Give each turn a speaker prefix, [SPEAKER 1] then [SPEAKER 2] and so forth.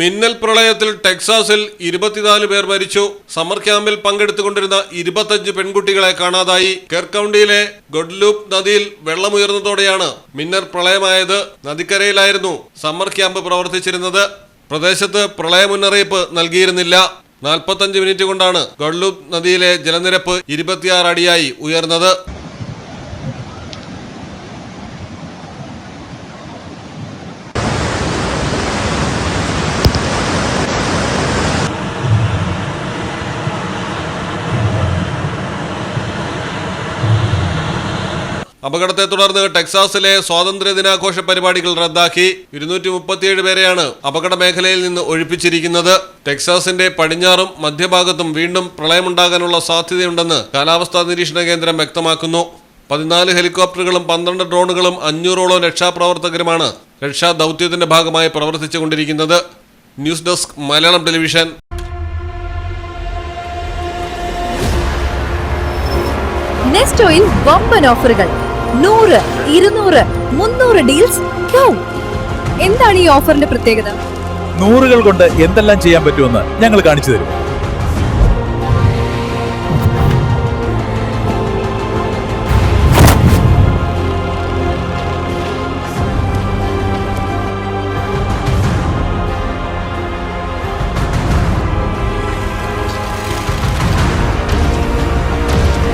[SPEAKER 1] മിന്നൽ പ്രളയത്തിൽ ടെക്സാസിൽ ഇരുപത്തിനാല് പേർ മരിച്ചു. സമ്മർ ക്യാമ്പിൽ പങ്കെടുത്തുകൊണ്ടിരുന്ന ഇരുപത്തഞ്ച് പെൺകുട്ടികളെ കാണാതായി. കെർ കൗണ്ടിയിലെ ഗൊഡ്ലൂപ്പ് നദിയിൽ വെള്ളമുയർന്നതോടെയാണ് മിന്നൽ പ്രളയമായത്. നദിക്കരയിലായിരുന്നു സമ്മർ ക്യാമ്പ് പ്രവർത്തിച്ചിരുന്നത്. പ്രദേശത്ത് പ്രളയ മുന്നറിയിപ്പ് നൽകിയിരുന്നില്ല. നാൽപ്പത്തഞ്ച് മിനിറ്റ് കൊണ്ടാണ് ഗഡ്ലൂപ്പ് നദിയിലെ ജലനിരപ്പ് ഇരുപത്തിയാറ് അടിയായി ഉയർന്നത്. അപകടത്തെ തുടർന്ന് ടെക്സാസിലെ സ്വാതന്ത്ര്യ ദിനാഘോഷ പരിപാടികൾ റദ്ദാക്കി. ഇരുന്നൂറ്റി മുപ്പത്തിയേഴ് പേരെയാണ് അപകട മേഖലയിൽ നിന്ന് ഒഴിപ്പിച്ചിരിക്കുന്നത്. ടെക്സാസിന്റെ പടിഞ്ഞാറും മധ്യഭാഗത്തും വീണ്ടും പ്രളയമുണ്ടാകാനുള്ള സാധ്യതയുണ്ടെന്ന് കാലാവസ്ഥാ നിരീക്ഷണ കേന്ദ്രം വ്യക്തമാക്കുന്നു. പതിനാല് ഹെലികോപ്റ്ററുകളും പന്ത്രണ്ട് ഡ്രോണുകളും അഞ്ഞൂറോളം രക്ഷാപ്രവർത്തകരുമാണ് രക്ഷാ ദൗത്യത്തിന്റെ ഭാഗമായി പ്രവർത്തിച്ചുകൊണ്ടിരിക്കുന്നത്. News desk Malayalam television.
[SPEAKER 2] നെസ്റ്റോയിൽ വമ്പൻ ഓഫറുകൾ. നൂറ് ഇരുന്നൂറ് മുന്നൂറ് ഡീൽസ് എന്താണ് ഈ ഓഫറിന്റെ പ്രത്യേകത?
[SPEAKER 3] നൂറുകൾ കൊണ്ട് എന്തെല്ലാം ചെയ്യാൻ പറ്റുമെന്ന് ഞങ്ങൾ കാണിച്ചു തരും.